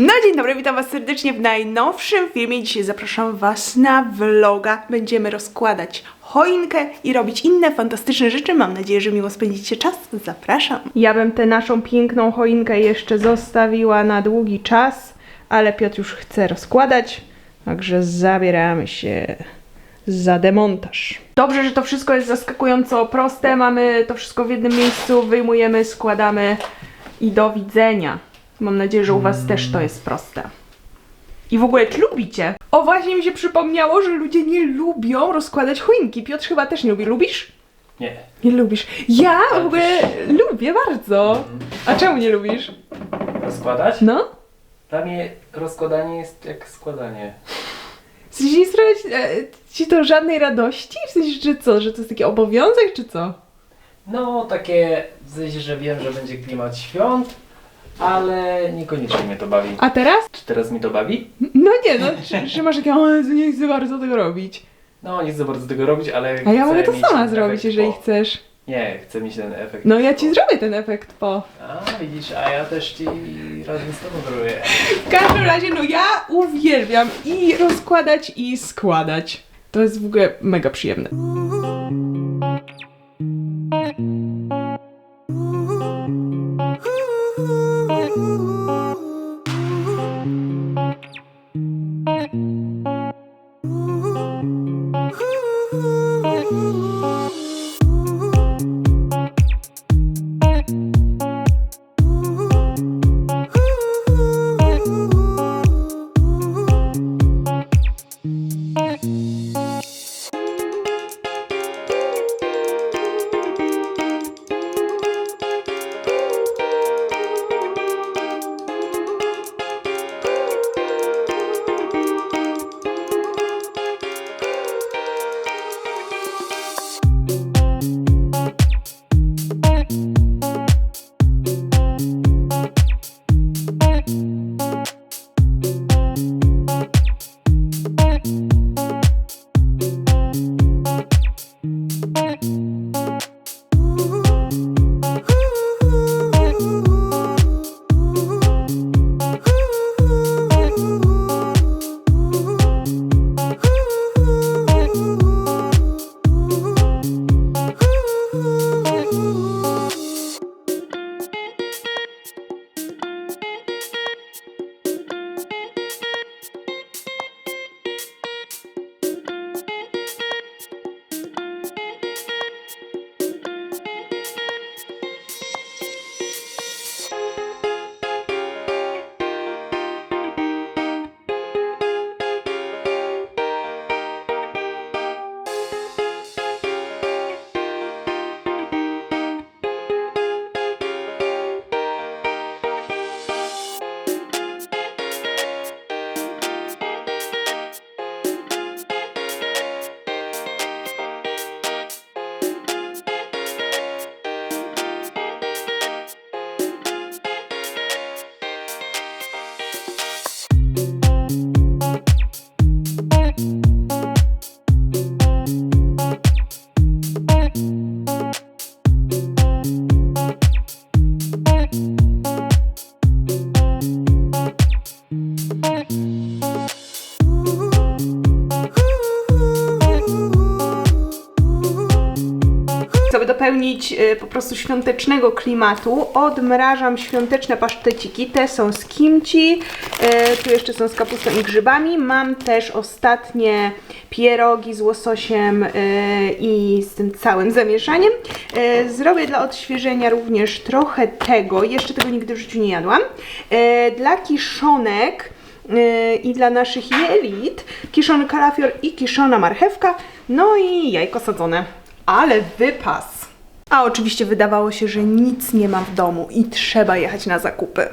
No dzień dobry, witam was serdecznie w najnowszym filmie. Dzisiaj zapraszam was na vloga. Będziemy rozkładać choinkę i robić inne fantastyczne rzeczy. Mam nadzieję, że miło spędzicie czas. Zapraszam. Ja bym tę naszą piękną choinkę jeszcze zostawiła na długi czas, ale Piotr już chce rozkładać, także zabieramy się za demontaż. Dobrze, że to wszystko jest zaskakująco proste. Mamy to wszystko w jednym miejscu, wyjmujemy, składamy i do widzenia. Mam nadzieję, że u Was też to jest proste. I w ogóle, czy lubicie? O, właśnie mi się przypomniało, że ludzie nie lubią rozkładać choinki. Piotr chyba też nie lubi. Lubisz? Nie. Nie lubisz. Ja w ogóle lubię bardzo. A czemu nie lubisz? Rozkładać? No? Dla mnie rozkładanie jest jak składanie. W sensie nie sprawia ci, e, ci to żadnej radości? W sensie, że co? Że to jest taki obowiązek, czy co? No, takie w sensie, że wiem, że będzie klimat świąt, ale niekoniecznie mnie to bawi. A teraz? Czy teraz mi to bawi? No nie, no, czy masz takie, o Jezu, nie chcę bardzo tego robić. No, nie chcę bardzo tego robić, ale A ja chcę mogę to mieć sama ten zrobić, efekt jeżeli po. chcesz. Nie, chcę mieć ten efekt. No ja ci po. zrobię ten efekt po. A, widzisz, a ja też ci razem z tobą zrobię. W każdym razie, no ja uwielbiam i rozkładać, i składać. To jest w ogóle mega przyjemne. Żeby dopełnić y, po prostu świątecznego klimatu, odmrażam świąteczne paszteciki. Te są z kimchi, y, tu jeszcze są z kapustą i grzybami. Mam też ostatnie pierogi z łososiem y, i z tym całym zamieszaniem. Zrobię dla odświeżenia również trochę tego, jeszcze tego nigdy w życiu nie jadłam. Dla kiszonek i dla naszych jelit kiszony kalafior i kiszona marchewka, no i jajko sadzone. Ale wypas! A oczywiście wydawało się, że nic nie ma w domu i trzeba jechać na zakupy.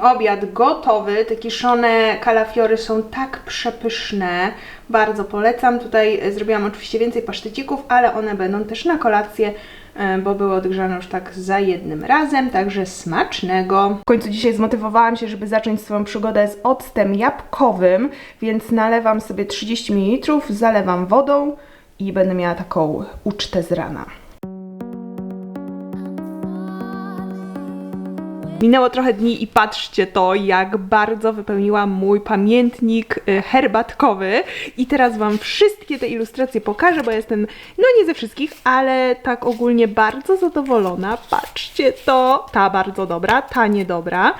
Obiad gotowy. Te kiszone kalafiory są tak przepyszne. Bardzo polecam. Tutaj e, zrobiłam oczywiście więcej pasztecików, ale one będą też na kolację, e, bo były odgrzane już tak za jednym razem, także smacznego. W końcu dzisiaj zmotywowałam się, żeby zacząć swoją przygodę z octem jabłkowym, więc nalewam sobie 30 ml, zalewam wodą i będę miała taką ucztę z rana. Minęło trochę dni i patrzcie to, jak bardzo wypełniłam mój pamiętnik y, herbatkowy. I teraz Wam wszystkie te ilustracje pokażę, bo jestem, no nie ze wszystkich, ale tak ogólnie bardzo zadowolona. Patrzcie to, ta bardzo dobra, ta niedobra.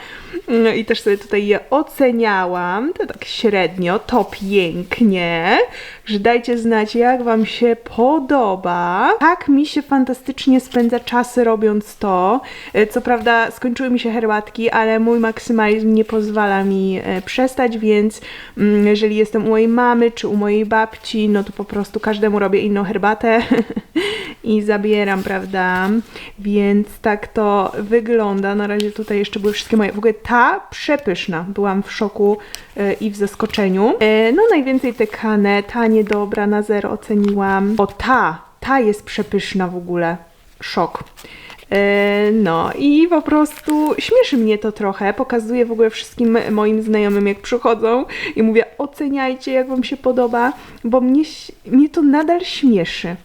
Mm, I też sobie tutaj je oceniałam, to tak średnio, to pięknie. Że dajcie znać, jak Wam się podoba. Tak mi się fantastycznie spędza czasy robiąc to. E, Co prawda skończyły mi się herbatki, ale mój maksymalizm nie pozwala mi e, przestać, więc mm, jeżeli jestem u mojej mamy czy u mojej babci, no to po prostu każdemu robię inną herbatę i zabieram, prawda? Więc tak to wygląda. Na razie tutaj jeszcze były wszystkie moje. W ogóle ta przepyszna. Byłam w szoku e, i w zaskoczeniu. No najwięcej te kane, ta niedobra, na zero oceniłam. O ta, ta jest przepyszna w ogóle. Szok. E, No i po prostu śmieszy mnie to trochę. Pokazuję w ogóle wszystkim moim znajomym, jak przychodzą i mówię, oceniajcie, jak wam się podoba, bo mnie, mnie to nadal śmieszy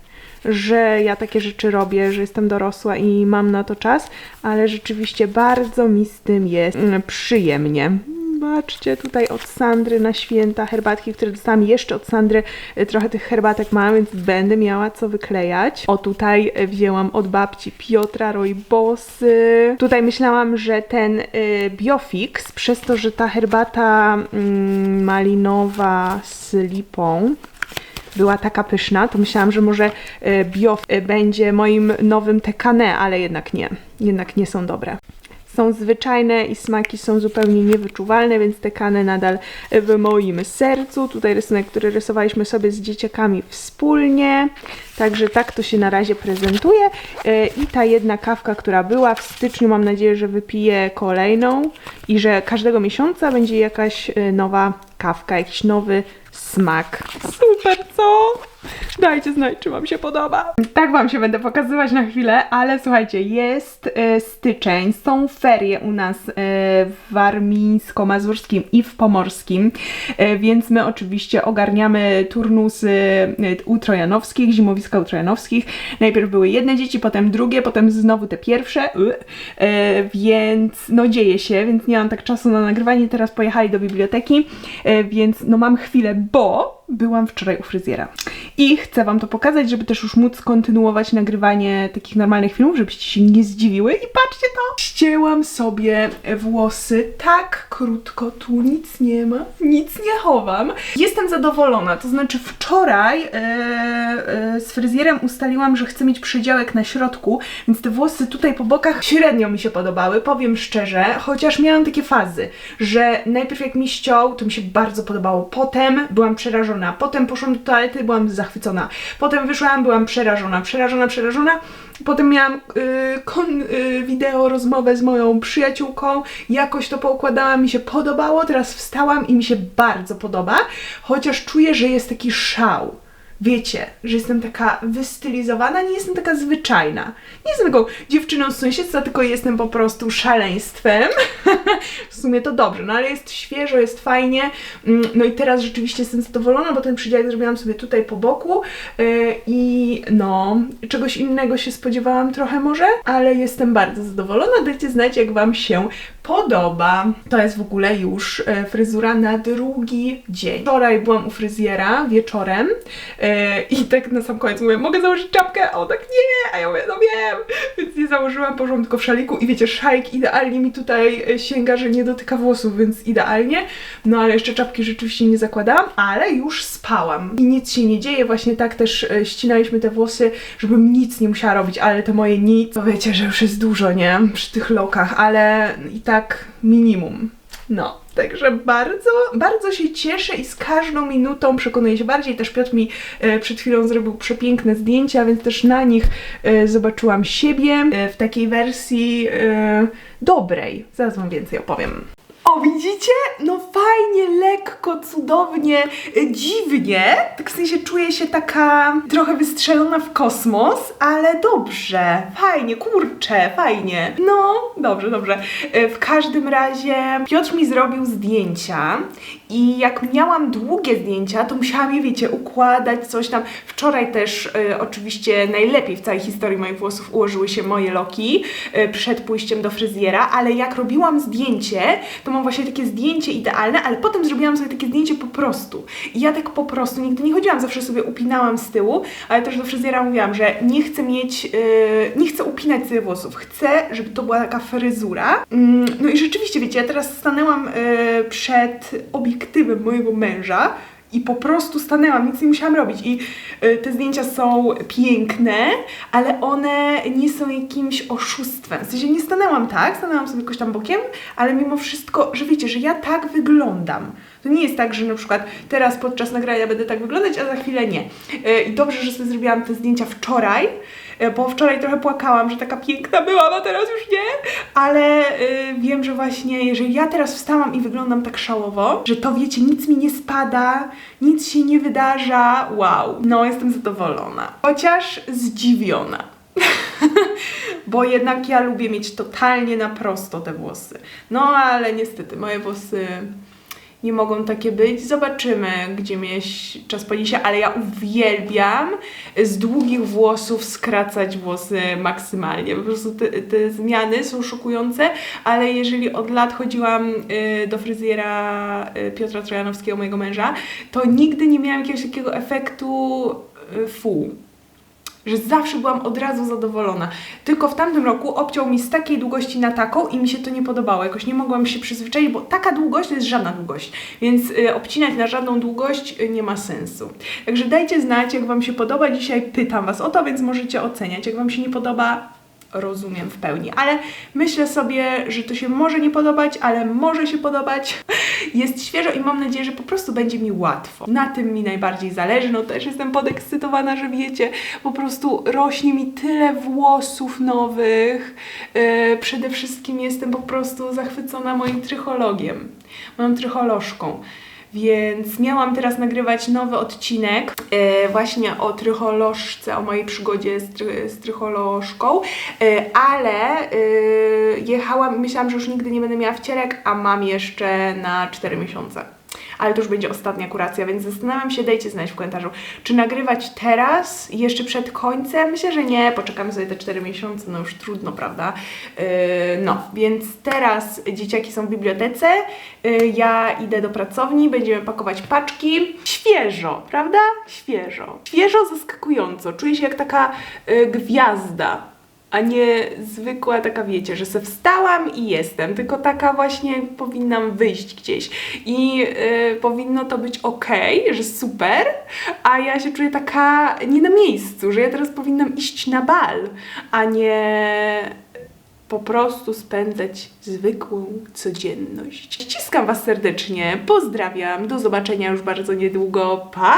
że ja takie rzeczy robię, że jestem dorosła i mam na to czas, ale rzeczywiście bardzo mi z tym jest mm, przyjemnie. Zobaczcie, tutaj od Sandry na święta herbatki, które dostałam jeszcze od Sandry. y, Trochę tych herbatek mam, więc będę miała co wyklejać. O, tutaj y, wzięłam od babci Piotra Rojbosy. Tutaj myślałam, że ten y, Biofix, przez to, że ta herbata mm, malinowa z lipą była taka pyszna, to myślałam, że może e, Biof e, będzie moim nowym tekane, ale jednak nie. Jednak nie są dobre. Są zwyczajne i smaki są zupełnie niewyczuwalne, więc tekane nadal w moim sercu. Tutaj rysunek, który rysowaliśmy sobie z dzieciakami wspólnie. Także tak to się na razie prezentuje. E, I ta jedna kawka, która była w styczniu, mam nadzieję, że wypiję kolejną i że każdego miesiąca będzie jakaś e, nowa kawka, jakiś nowy smak. Super, co? Dajcie znać, czy Wam się podoba. Tak Wam się będę pokazywać na chwilę, ale słuchajcie, jest e, styczeń, są ferie u nas e, w warmińsko-mazurskim i w pomorskim, e, więc my oczywiście ogarniamy turnusy e, u Trojanowskich, zimowiska u Trojanowskich. Najpierw były jedne dzieci, potem drugie, potem znowu te pierwsze, y, więc no dzieje się, więc nie mam tak czasu na nagrywanie. Teraz pojechali do biblioteki, więc no mam chwilę, bo byłam wczoraj u fryzjera. I chcę Wam to pokazać, żeby też już móc kontynuować nagrywanie takich normalnych filmów, żebyście się nie zdziwiły. I patrzcie to! Ścięłam sobie włosy tak krótko, tu nic nie ma, nic nie chowam. Jestem zadowolona, to znaczy wczoraj e, e, z fryzjerem ustaliłam, że chcę mieć przedziałek na środku, więc te włosy tutaj po bokach średnio mi się podobały, powiem szczerze, chociaż miałam takie fazy, że najpierw jak mi ściął, to mi się bardzo podobało, potem byłam przerażona, potem poszłam do toalety, byłam zachwycona, potem wyszłam, byłam przerażona, przerażona, przerażona, potem miałam y, kon, y, wideo, rozmowę z moją przyjaciółką, jakoś to poukładałam, mi się podobało, teraz wstałam i mi się bardzo podoba, chociaż czuję, że jest taki szał. Wiecie, że jestem taka wystylizowana, nie jestem taka zwyczajna. Nie jestem taką dziewczyną z sąsiedztwa, tylko jestem po prostu szaleństwem. w sumie to dobrze, no ale jest świeżo, jest fajnie. Mm, No i teraz rzeczywiście jestem zadowolona, bo ten przydziałek zrobiłam sobie tutaj po boku yy, i no, czegoś innego się spodziewałam trochę może, ale jestem bardzo zadowolona. Dajcie znać, jak Wam się podoba. To jest w ogóle już e, fryzura na drugi dzień. Wczoraj byłam u fryzjera wieczorem e, i tak na sam koniec mówię, mogę założyć czapkę? A on tak nie, a ja mówię, no wiem, więc nie założyłam, poszłam tylko w szaliku i wiecie, szalik idealnie mi tutaj e, sięga, że nie dotyka włosów, więc idealnie. No ale jeszcze czapki rzeczywiście nie zakładałam, ale już spałam i nic się nie dzieje. Właśnie tak też e, ścinaliśmy te włosy, żebym nic nie musiała robić, ale te moje nic, to wiecie, że już jest dużo, nie? Przy tych lokach, ale i tak minimum. No, także bardzo, bardzo się cieszę i z każdą minutą przekonuję się bardziej. Też Piotr mi e, przed chwilą zrobił przepiękne zdjęcia, więc też na nich e, zobaczyłam siebie e, w takiej wersji e, dobrej. Zaraz Wam więcej opowiem. O, widzicie? No fajnie, lekko, cudownie, y, dziwnie. Tak w sensie czuję się taka trochę wystrzelona w kosmos, ale dobrze, fajnie, kurczę, fajnie. No, dobrze, dobrze. Y, W każdym razie Piotr mi zrobił zdjęcia i jak miałam długie zdjęcia, to musiałam je, wiecie, układać, coś tam. Wczoraj też y, oczywiście najlepiej w całej historii moich włosów ułożyły się moje loki y, przed pójściem do fryzjera, ale jak robiłam zdjęcie, to mam właśnie takie zdjęcie idealne, ale potem zrobiłam sobie takie zdjęcie po prostu. I ja tak po prostu nigdy nie chodziłam, zawsze sobie upinałam z tyłu, ale też do fryzjera mówiłam, że nie chcę mieć, yy, nie chcę upinać sobie włosów, chcę, żeby to była taka fryzura. Mm, no i rzeczywiście, wiecie, ja teraz stanęłam yy, przed obiektywem mojego męża, i po prostu stanęłam, nic nie musiałam robić. I y, te zdjęcia są piękne, ale one nie są jakimś oszustwem. W sensie nie stanęłam tak, stanęłam sobie jakoś tam bokiem, ale mimo wszystko, że wiecie, że ja tak wyglądam. To nie jest tak, że na przykład teraz podczas nagrania będę tak wyglądać, a za chwilę nie. Y, I dobrze, że sobie zrobiłam te zdjęcia wczoraj, y, bo wczoraj trochę płakałam, że taka piękna byłam, a teraz już nie. Ale y, wiem, że właśnie jeżeli ja teraz wstałam i wyglądam tak szałowo, że to wiecie, nic mi nie spada, nic się nie wydarza. Wow, no jestem zadowolona. Chociaż zdziwiona. Bo jednak ja lubię mieć totalnie na prosto te włosy. No ale niestety moje włosy nie mogą takie być. Zobaczymy, gdzie mnie czas poniesie, ale ja uwielbiam z długich włosów skracać włosy maksymalnie. Po prostu te, te zmiany są szokujące, ale jeżeli od lat chodziłam y, do fryzjera y, Piotra Trojanowskiego, mojego męża, to nigdy nie miałam jakiegoś takiego efektu y, fu że zawsze byłam od razu zadowolona. Tylko w tamtym roku obciął mi z takiej długości na taką i mi się to nie podobało. Jakoś nie mogłam się przyzwyczaić, bo taka długość to jest żadna długość. Więc y, obcinać na żadną długość y, nie ma sensu. Także dajcie znać, jak Wam się podoba. Dzisiaj pytam Was o to, więc możecie oceniać. Jak Wam się nie podoba, rozumiem w pełni, ale myślę sobie, że to się może nie podobać, ale może się podobać. Jest świeżo i mam nadzieję, że po prostu będzie mi łatwo. Na tym mi najbardziej zależy. No też jestem podekscytowana, że wiecie, po prostu rośnie mi tyle włosów nowych. Yy, przede wszystkim jestem po prostu zachwycona moim trychologiem, moją trycholożką. Więc miałam teraz nagrywać nowy odcinek e, właśnie o trycholożce, o mojej przygodzie z, try, z trycholożką, e, ale e, jechałam myślałam, że już nigdy nie będę miała wcierek, a mam jeszcze na 4 miesiące. Ale to już będzie ostatnia kuracja, więc zastanawiam się, dajcie znać w komentarzu, czy nagrywać teraz, jeszcze przed końcem? Myślę, że nie, poczekamy sobie te 4 miesiące, no już trudno, prawda? Yy, no, więc teraz dzieciaki są w bibliotece, yy, ja idę do pracowni, będziemy pakować paczki. Świeżo, prawda? Świeżo. Świeżo, zaskakująco. Czuję się jak taka yy, gwiazda a nie zwykła taka, wiecie, że se wstałam i jestem, tylko taka właśnie powinnam wyjść gdzieś i y, powinno to być ok, że super, a ja się czuję taka nie na miejscu, że ja teraz powinnam iść na bal, a nie po prostu spędzać zwykłą codzienność. Ściskam Was serdecznie, pozdrawiam, do zobaczenia już bardzo niedługo, pa!